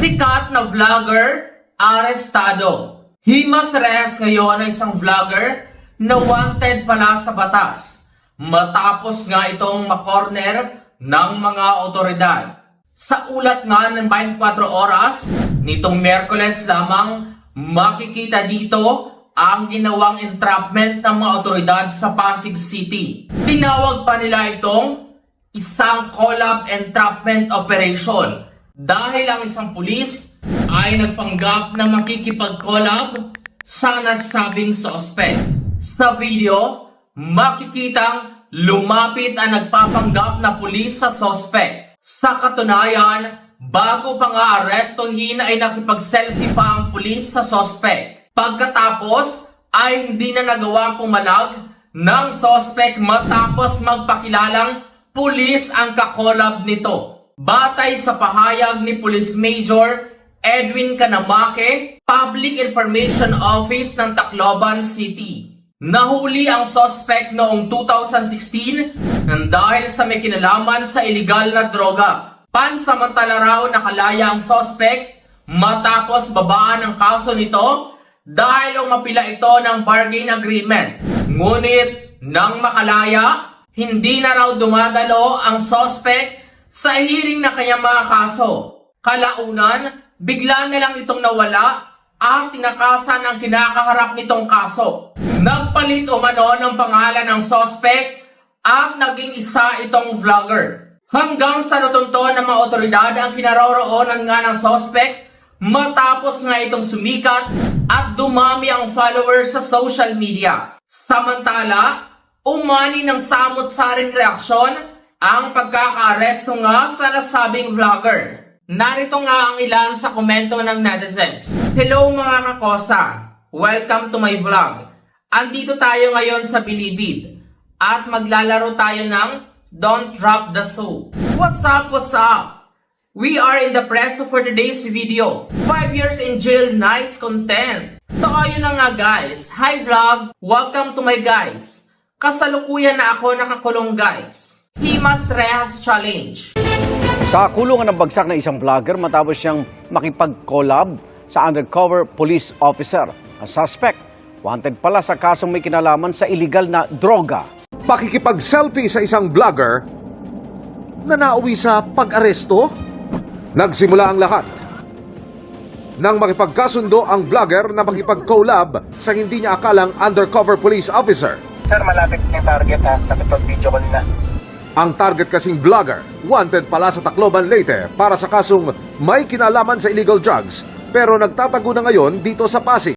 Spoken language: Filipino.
Sikat na vlogger, arestado. Himas Reyes ngayon ay isang vlogger na wanted pala sa batas. Matapos nga itong makorner ng mga otoridad. Sa ulat nga ng 24 oras, nitong Merkules lamang makikita dito ang ginawang entrapment ng mga otoridad sa Pasig City. Tinawag pa nila itong isang collab entrapment operation dahil ang isang pulis ay nagpanggap na makikipag-collab sa nasabing suspect. Sa video, makikitang lumapit ang nagpapanggap na pulis sa suspect. Sa katunayan, bago pa nga arestuhin ay nakipag-selfie pa ang pulis sa suspect. Pagkatapos ay hindi na nagawang pumalag ng suspect matapos magpakilalang pulis ang kakolab nito. Batay sa pahayag ni Police Major Edwin Kanamake, Public Information Office ng Tacloban City. Nahuli ang suspect noong 2016 nang dahil sa may kinalaman sa illegal na droga. Pansamantala raw nakalaya ang suspect matapos babaan ang kaso nito dahil umapila ito ng bargain agreement. Ngunit nang makalaya, hindi na raw dumadalo ang suspect sa hearing na kanyang mga kaso. Kalaunan, bigla na lang itong nawala at tinakasan ang kinakaharap nitong kaso. Nagpalit umano ng pangalan ng suspect at naging isa itong vlogger. Hanggang sa natunto ng mga otoridad ang kinaroroonan nga ng suspect matapos nga itong sumikat at dumami ang followers sa social media. Samantala, umani ng samot-saring reaksyon ang pagkakaaresto nga sa nasabing vlogger. Narito nga ang ilan sa komento ng netizens. Hello mga kakosa! Welcome to my vlog. Andito tayo ngayon sa Bilibid at maglalaro tayo ng Don't Drop the Soap. What's up? What's up? We are in the press for today's video. 5 years in jail, nice content. So ayun na nga guys. Hi vlog! Welcome to my guys. Kasalukuyan na ako nakakulong guys. Himas Rehas Challenge. Sa kulungan ng bagsak na isang vlogger matapos siyang makipag-collab sa undercover police officer. Ang suspect, wanted pala sa kasong may kinalaman sa illegal na droga. pakikipag-selfie sa isang vlogger na nauwi sa pag-aresto? Nagsimula ang lahat. Nang makipagkasundo ang vlogger na makipag-collab sa hindi niya akalang undercover police officer. Sir, malapit na yung target ha. Nakipag-video ko na. Ang target kasing vlogger, wanted pala sa Tacloban Leyte para sa kasong may kinalaman sa illegal drugs pero nagtatago na ngayon dito sa Pasig.